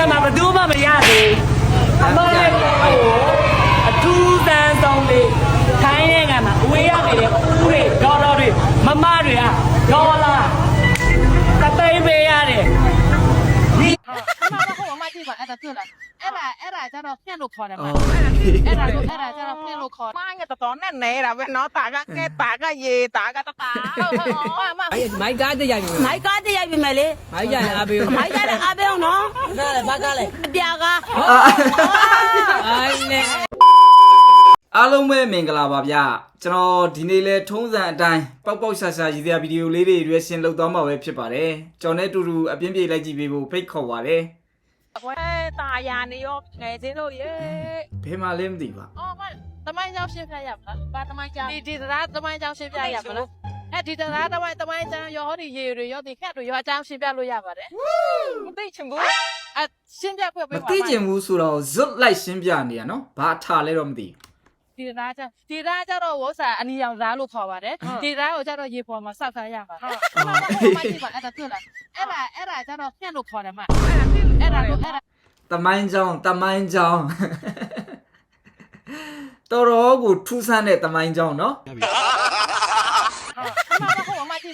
နိုင်ငံမှာဘယ်သူမှမရ ကဟိုအမကြည့်ပါအဲ့ဒါတွေ့လားအဲ့ဒါအဲ့ဒါကျတော့ဖြန့်လို့ခေါ်တယ်မအဲ့ဒါကိုအဲ့ဒါကျတော့ဖြန့်လို့ခေါ်မိုင်းကတော်တော်နဲ့နေတာပဲနော်တာကကဲတာကရေတာကတတာဟုတ်ဟုတ်ဟုတ်အမအဲ့မိုက်ကားတရိုက်ပြီမိုက်ကားတရိုက်ပြီမယ်လေမိုက်ကြရင်အပေးမိုက်ကားလည်းအားပေးအောင်နော်နားလေဘာကားလဲပြာကားအိုင်းလေအားလုံးပဲမင်္ဂလာပါဗျကျွန်တော်ဒီနေ့လဲထုံးစံအတိုင်းပေါက်ပေါက်ရှာရှာရည်စရာဗီဒီယိုလေးတွေရွေးရှင်လုပ်သွားမှာပဲဖြစ်ပါတယ်ကျွန်တော်နဲ့အတူတူအပြင်းပြေလိုက်ကြည့်ပေးဖို့ဖိတ်ခေါ်ပါတယ် ဝဲတာယာနေရောငယ်ချင်းတို့ရေဘယ်မှာလဲမသိပါအော်မတမိုင်းကြောင်းရှင်းပြရမလားဘာတမိုင်းကြောင်းဒီဒီတရားတမိုင်းကြောင်းရှင်းပြရမလားအဲ့ဒီတရားတမိုင်းတမိုင်းကြောင်းရောဟောဒီရေတွေရောဒီခက်တွေရောအကြောင်းရှင်းပြလို့ရပါတယ်မသိချင်ဘူးအရှင်းပြခွင့်မပေးပါသိကျင်ဘူးဆိုတော့ဇွတ်လိုက်ရှင်းပြနေရနော်ဘာထားလဲတော့မသိ ဒီတရားကြောင့်ဒီတရားကျတော့ဝဆာအနီရောင်ဓာတ်လို့ခေါ်ပါတယ်ဒီတရားကိုကျတော့ရေပေါ်မှာစောက်ထားရပါတယ်အမကဟိုအမကြည့်ပါအဲ့ဒါတွေ့လားအဲ့ဒါအဲ့ဒါကျတော့ဖြန့်လို့ခေါ်တယ်မအဲ့ဒါကိုအဲ့ဒါတမိုင်းကြောင်းတမိုင်းကြောင်းတော်တော်ကိုထူးဆန်းတဲ့တမိုင်းကြောင်းနော်အမက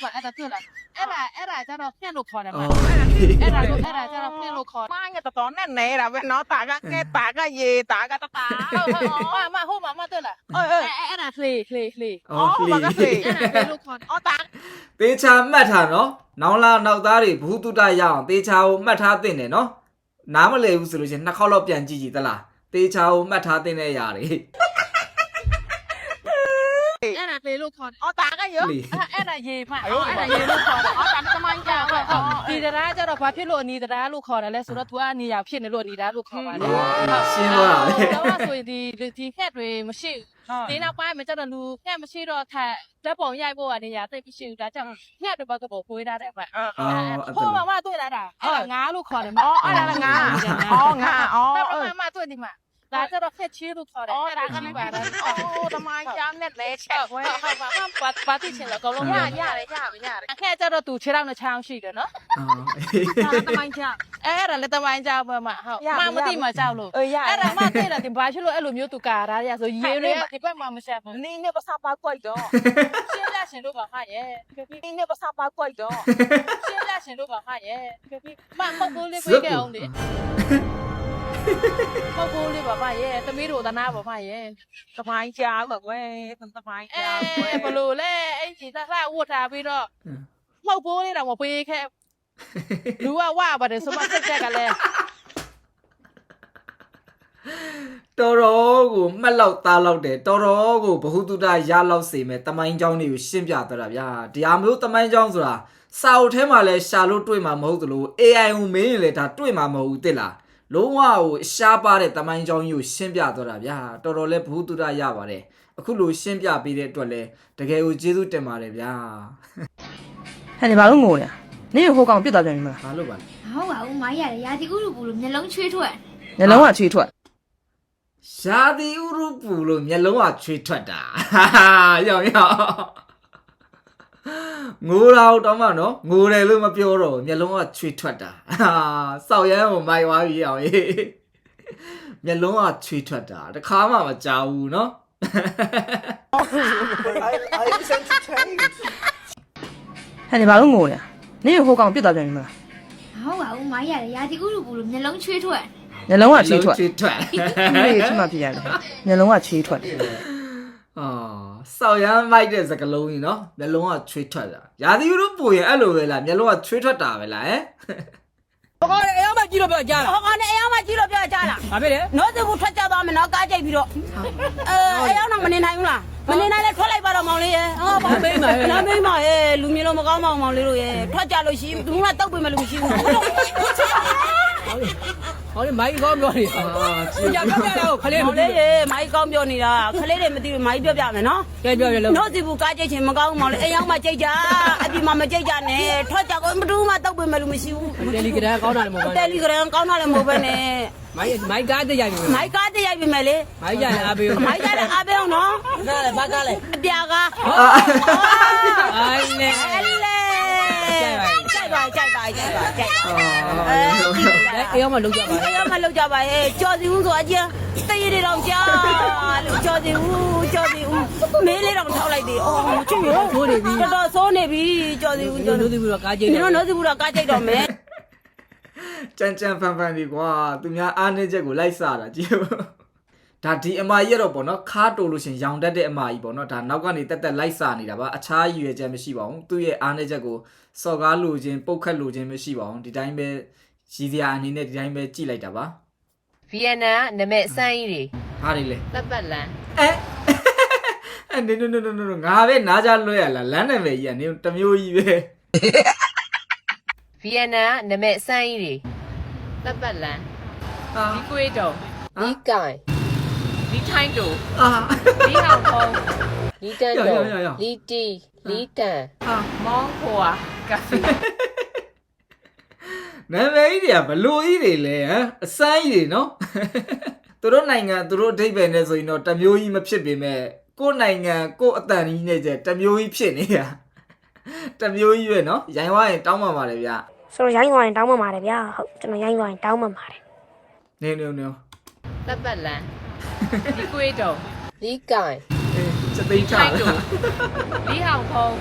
ဟိုအမကြည့်ပါအဲ့ဒါတွေ့လားအဲ့ဒါအဲ့ဒါကျတော့ဖြန့်လို့ခေါ်တယ်မအဲ့ဒါကိုအဲ့ဒါကျတော့ဖြန့်လို့ခေါ်မိုင်းကတော်တော်နဲ့နေတာပဲနော်တာကကဲတာကရေတာကတတာဟုတ်ဟုတ်ဟုတ်အမဟိုမှာမတွေ့လားအေးအေးအဲ့အဲ့ဒါလှေလှေလှေအော်အော်လီဘာကလေအဲ့ဒါလှေလို့ခေါ်တယ်အော်တာသေချာမှတ်ထားနော်နောင်လာနောက်သားတွေဘ ഹു တုတရအောင်သေချာကိုမှတ်ထားသင့်တယ်နော်နားမလည်ဘူးဆိုလို့ရှိရင်နှစ်ခေါက်တော့ပြန်ကြည့်ကြည့်သလားသေချာကိုမှတ်ထားသင့်တဲ့အရာတွေ အဲ့ဒါလှေလို့ခေါ်တယ်အော်တာကရောလီအဲ့အဲ့ဒါရေမအဲ့ဒါရေလို့ခေါ်တယ်အော်တာတမိုင်းကြောင်ဟုတ်ဟုတ်ဒီတရားကျတော့ဘာဖြစ်လို့အနီတရားလို့ခေါ်တယ်လဲဆိုတော့ तू ကနေရာဖြစ်နေလို့အနီတရားလို့ခေါ်ပါတယ်ရှင်းသွားတာပဲတော့ဆိုရင်ဒီဒီခက်တွေမရှိဘူးဒီနောက်ပိုင်းမှာကျတော့လူခက်မရှိတော့ထက်တက်ပုံရိုက်ဖို့ကနေရာသိမရှိဘူးဒါကြောင့်ခက်တွေဘာကတော့ပွေးထားတယ်ဗျအော်အော်အဲ့ဟိုဒါမှာမတွေ့လာတာအဲ့ငါလို့ခေါ်တယ်မအော်အဲ့ဒါငါအော်ငါအော်တော့အေးမမတွေ့ဒီမှာ ဒါကျတော့ခက်ချီလို့ခေါ်တယ်အော်အဲ့ဒါဒါကကနလည်းည်းပါပါတာအော်တမိုင်းကြောင်နဲ့လဲချက်ဟုတ်ဝဲဟုတ်ပါပါပါတိချင်တော့ကောလုံးရရရရရတယ်ရတယ်ရတယ်အခက်ကျတော့သူခြေထောက်နဲ့ချောင်းရှိတယ်နော်အော်တမိုင်းကြောင်အဲ့ဒါလည်းတမိုင်းကြောက်ပဲမဟုတ်ရမမသိမှကြောက်လို့အေးရအဲ့ဒါမှသိတယ်ဒီဘာဖြစ်လို့အဲ့လိုမျိုးသူကာရရဆိုရေလေးဒီဘက်မှာမဆက်ဘူးနင်းနဲ့ပစားပါကွိုက်တော့ရှင်းပြရှင်တို့ပါဟာရဲ့နင်းနဲ့ပစားပါကွိုက်တော့ရှင်းပြရှင်တို့ပါဟာရဲ့မမဟုတ်ဘူးလေးပြေးကြအောင်လေ ပုတ်ဖို့လေးပါပါရဲ့သမီးတို့သနာပါပါရဲ့သမိုင်းကြားပါကွယ်သမိုင်းကြားကွယ်ဘလို့လဲအဲ့ကြီးသဆဝတ်ထားပြီးတော့ပုတ်ဖို့လေးတော့မပေးခဲ့လူကဝပါတယ်ဆိုမှစက်ချက်ကလည်းတော်တော်ကိုမှတ်လောက်သားလောက်တယ်တော်တော်ကိုဘ ഹു တုတရလောက်စေမဲ့တမိုင်းကြောင်းတွေကိုရှင်းပြတတ်တာဗျာတရားမျိုးတမိုင်းကြောင်းဆိုတာစာအုပ်ထဲမှာလဲရှာလို့တွေ့မှာမဟုတ်သလို AI ကိုမင်းရင်လဲဒါတွေ့မှာမဟုတ်ဘူးသိလား လုံးဝဟိုရှားပါတဲ့တမိုင်းကြောင်းကြီးကိုရှင်းပြသွားတာဗျာတော်တော်လေးဘုသူရရပါတယ်အခုလိုရှင်းပြပေးတဲ့အတွက်လည်းတကယ်ကိုကျေးဇူးတင်ပါတယ်ဗျာဟဲ့ဒီဘာလို့ငိုလဲနေဟိုကောင်ပြစ်သွားပြန်ပြီမလားဘာလို့ပါလဲမဟုတ်ပါဘူးမိုင်းရတယ်ရာဒီဥရုပူလို့မျက်လုံးချွေးထွက်ညလုံးကချွေးထွက်ရာဒီဥရုပူလို့မျက်လုံးကချွေးထွက်တာဟာရောက်ရောက် ငိုတော့တော့မှနော်ငိုတယ်လို့မပြောတော့ဘူးမျက်လုံးကချွေထွက်တာဟာစောက်ရမ်းကိုမိုက်သွားပြီအောင်ရေးမျက်လုံးကချွေထွက်တာတခါမှမကြောက်ဘူးနော်ဟဲ့ဒီဘာလို့ငိုလဲနေဟိုကောင်ပြစ်သွားပြန်ပြီမလားဟုတ်ပါဘူးမိုင်းရတယ်ရာသီဥတုပူလို့မျက်လုံးချွေးထွက်ညလုံးကချွေးထွက်ချွေထွက်နေချင်မှဖြစ်ရတယ်ညလုံးကချွေးထွက်အာ စောက်ရမ်းမိုက်တဲ့စကလုံးကြီးနော်မျက်လုံးကချွေထွက်တာရာသီဥတုပူရင်အဲ့လိုပဲလားမျက်လုံးကချွေထွက်တာပဲလားဟမ်ဟောကောင်အယောင်မကြည့်လို့ပြောကြလားဟောကောင်နဲ့အယောင်မကြည့်လို့ပြောကြလားဘာဖြစ်လဲနောစဘူးထွက်ကြသွားမယ်နော်ကားကြိတ်ပြီးတော့အဲအယောင်တော့မနေနိုင်ဘူးလားမနေနိုင်လဲထွက်လိုက်ပါတော့မောင်လေးရဲ့ဟောဘာမိမရဲ့နာမိမရဲ့လူမျိုးလုံးမကောင်းမောင်မောင်လေးတို့ရဲ့ထွက်ကြလို့ရှိရင်ဘူးကတောက်ပေးမယ်လို့မရှိဘူး ဟောလေမိုက်ကောင်းပြောနေအာချွေကြာပြောပြတော့ခလေးမောင်လေးရဲ့မိုက်ကောင်းပြောနေတာခလေးတွေမသိဘူးမိုက်ပြောပြမယ်နော်ကဲပြောရလို့နောစဘူးကားကြိတ်ချင်းမကောင်းမောင်လေးအယောင်မကြိတ်ကြအပြင်မှာမကြိတ်ကြနဲ့ထွက်ကြကိုမတူးမှတောက်ပေးမယ်လို့မရှိဘူးတယ်လီဂရမ်ကောင်းတာလည်းမဟုတ်ပါတယ်လီဂရမ်ကောင်းတာလည်းမဟုတ်ပဲနဲ့မိုက်မိုက်ကားတရိုက်ပြီမိုက်ကားတရိုက်ပြီမယ်လေမိုက်ကြရင်အပေးမိုက်ကားလည်းအားပေးအောင်နော်နားလေဘာကားလဲအပြာကားအိုင်းလေအဲ့လေ ကြိုက်ပါကြိုက်ပါကြိုက်ပါကြိုက်ပါအဲအေးရောမလောက်ကြပါအေးရောမလောက်ကြပါဟဲ့ကြော်စီဦးဆိုအကျန်းတရတွေတော့ကြာလို့ကြော်စီဦးကြော်စီဦးမေးလေးတော့ထောက်လိုက်သေးအော်ချွတ်ရောဆိုးနေပြီတော်တော်ဆိုးနေပြီကြော်စီဦးကြော်စီဦးနိုးစီဘူးတော့ကားကြိတ်တော့နိုးစီဘူးတော့ကားကြိတ်တော့မယ်ကြမ်းကြမ်းဖန်ဖန်ဒီကွာသူများအားနေချက်ကိုလိုက်စားတာကြည့်ဦး ဒါဒီအမကြီးရတော့ပေါ့နော်ခါတိုလို့ရှရင်ရောင်တတ်တဲ့အမကြီးပေါ့နော်ဒါနောက်ကနေတက်တက်လိုက်စားနေတာပါအခြားရည်ရွယ်ချက်မရှိပါဘူးသူ့ရဲ့အားနေချက်ကိုစော်ကားလိုခြင်းပုတ်ခတ်လိုခြင်းမရှိပါဘူးဒီတိုင်းပဲရည်စရာအနေနဲ့ဒီတိုင်းပဲကြည့်လိုက်တာပါဗီယက်နမ်ကနမဲအစမ်းကြီးတွေဟာတွေလေသက်ပတ်လန်အဲအဲနေနေနေနေနေငါပဲနားကြလွှဲရလားလမ်းနာမည်ကြီးကနေတမျိုးကြီးပဲဗီယက်နမ်ကနမဲအစမ်းကြီးတွေသက်ပတ်လန်အာဒီကွေးတုံဒီကိုင် ဒီထိုင်းတုံအာဒီဟောင်ကောင်လီတန်တုံရရရရလီတီလီတန်အာမောင်းခွာကဖီနာမည်ကြီးတွေကဘလို့ကြီးတွေလဲဟမ်အစမ်းကြီးတွေနော်သူတို့နိုင်ငံသူတို့အဓိပ္ပာယ်နဲ့ဆိုရင်တော့တစ်မျိုးကြီးမဖြစ်ပေမဲ့ကိုယ့်နိုင်ငံကိုယ့်အတန်ကြီးနဲ့ကျတစ်မျိုးကြီးဖြစ်နေတာတစ်မျိုးကြီးပဲနော်ရိုင်းဝါရင်တောင်းပန်ပါတယ်ဗျဆိုတော့ရိုင်းသွားရင်တောင်းပန်ပါတယ်ဗျာဟုတ်ကျွန်တော်ရိုင်းသွားရင်တောင်းပန်ပါတယ် နေနေနေသက်ပတ်လန် ဒီကွေးတုံဒီကိုင်အေးစသိန်းချထိုင်းတုံဒီဟောင်ကောင်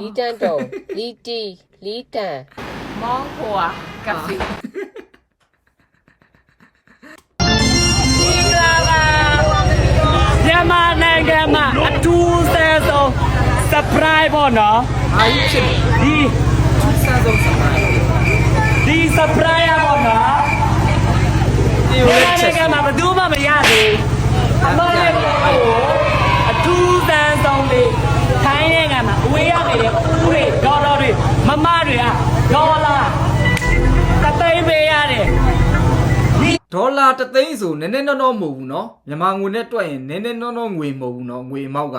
လီတန်တုံလီတီလီတန်မောင်းခွာကဖီမင်္ဂလာပါမြန်မာနိုင်ငံမှာအထူးဆန်းဆုံး surprise ပေါ့နော်အာကြီးဖြစ်နေဒီစမ်းဆုံးစမ်းဒီ surprise ရပေါ့နော်ဒီမလိုင်္ဂလာချက်နိုင်ငံမှာဘယ်သူမှမ ရသေးဘူးအမရဲ့ကိုအထူးဆန်းဆုံးလေးထိုင်းနိုင်ငံမှာအဝေးရနေတဲ့ဦးတွေဒေါ်တော်တွေမမတွေကဒေါ်လာတသိန်းပေးရတယ်ဒေါ်လာတသိန်းဆိုနည်းနည်းနော်နော်မဟုတ်ဘူးနော်မြန်မာငွေနဲ့တွက်ရင်နည်းနည်းနော်နော်ငွေမဟုတ်ဘူးနော်ငွေအမောက်က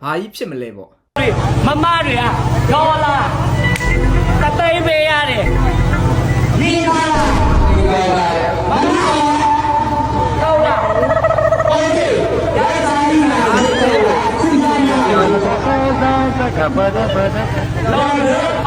ဘာကြီးဖြစ်မလဲပေါ့တွေမမတွေကဒေါ်လာတသိန်းပေးရတယ်ဒီဒေါ်လာ เปิดเถอะเปิดเถอะ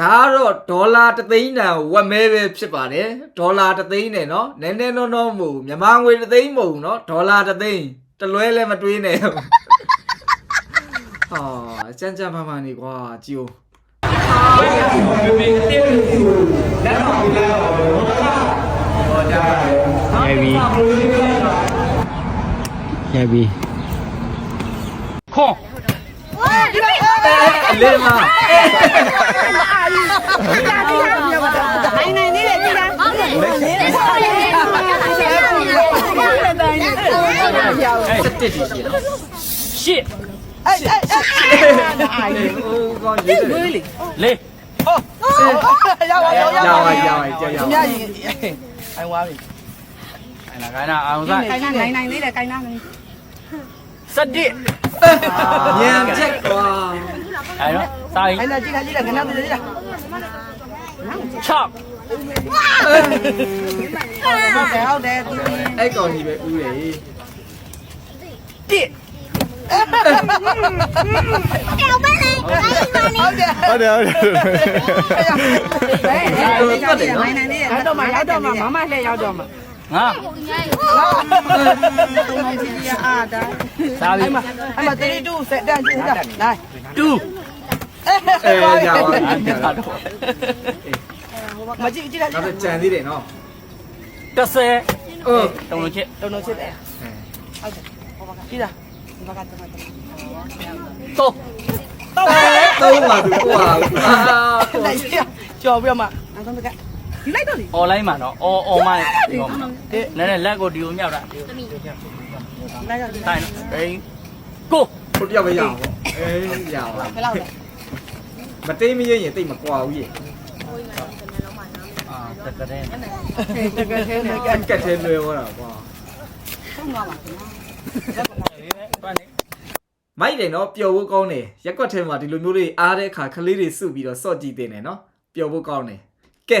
ဒါကတော့ဒေါ်လာတသိန်းတန်ဝက်မဲပဲဖြစ်ပါတယ်ဒေါ်လာတသိန်းနဲ့နော်နည်းနည်းနော်နော်မဟုတ်ဘူးမြန်မာငွေတသိန်းမဟုတ်ဘူးနော်ဒေါ်လာတသိန်းတလွဲလည်းမတွေးနဲ့ဟာစမ်းစမ်းမှန်မှန်နေကွာကြည့်ဦးဒီနေ့အတင်းလက်ပါဘူးလားဟောကြားရပြီရပြီခေါ် အလေးမနိုင်နိုင်သေးတယ်ကြည်လားဟုတ်တယ်လေးတယ်ဟုတ်တယ်လေးတယ်တိုင်းနေစတစ်တီရှိနော်ရှစ်အဲ့အဲ့အဲ့ဟိုကောင် ရေးတယ်လေးရောက်ပါရောက်ရပါရပါကြောက်ရညပါရင်အိုင်ဝါပြီအဲ့ဒါခိုင်းတာအောင်စားကိုင်းနိုင်နိုင်သေးတယ်ကိုင်းနိုင်စတစ်ညံချက်ကွာအဲ့တော့စာရင်အိုင်နာကြည့်တာကြည့်တာခဏတည်းကြည့်တာ6ဟုတ်တယ်ဟုတ်တယ်သူအဲ့ကောင်ကြီးပဲဥတယ်တစ်တောင်းပန်လေရိုင်းသွားလေဟုတ်တယ်ဟုတ်တယ်ဟုတ်တယ်နိုင်နိုင်သေးတယ်ရောက်တော့မှရောက်တော့မှမမလှည့်ရောက်တော့မှ ငါအာဒါစားပြီအဲ့မှာအဲ့မှာ3 2 set တန်းကြည့်လိုက်နိုင်တူအဲရပါပြီမကြည့်ကြည့်လိုက်နောက်တော့ကြံသေးတယ်နော်တစ်ဆယ်အင်းတုံလုံးချစ်တော်တော်ချစ်တယ်ဟုတ်တယ်ဟောပါကကြည့်လားဒီဘက်ကတမန်တော့တော့သုံးပါသူကွာအာလိုက်ရကြော်ပြီးတော့မှနောက်ဆုံးက ဒီလိုက်တော့လေအွန်လိုင်းမှာနော်အော်အော်မိုင်းဒီကောင်နည်းနည်းလက်ကိုဒီကိုမြောက်တာလိုက်တော့တိုင်းနော်ဒိန်းကိုဟိုတယောက်ပဲရအောင်ပေါ့အေးရပါဘယ်လောက်လဲမတိတ်မရင်ရင်တိတ်မကွာဘူးရေအာတကယ်တည်းတကယ်သေးတယ်ကဲကက်ထဲလွယ်သွားတာကွာဆုံးသွားပါခင်ဗျာတွန်းနေမိုက်တယ်နော်ပျော်ဖို့ကောင်းတယ်ရက်ကွက်ထဲမှာဒီလိုမျိုးလေးအားတဲ့အခါခလေးတွေစုပြီးတော့စော့ကြည့်တင်တယ်နော်ပျော်ဖို့ကောင်းတယ်ကဲ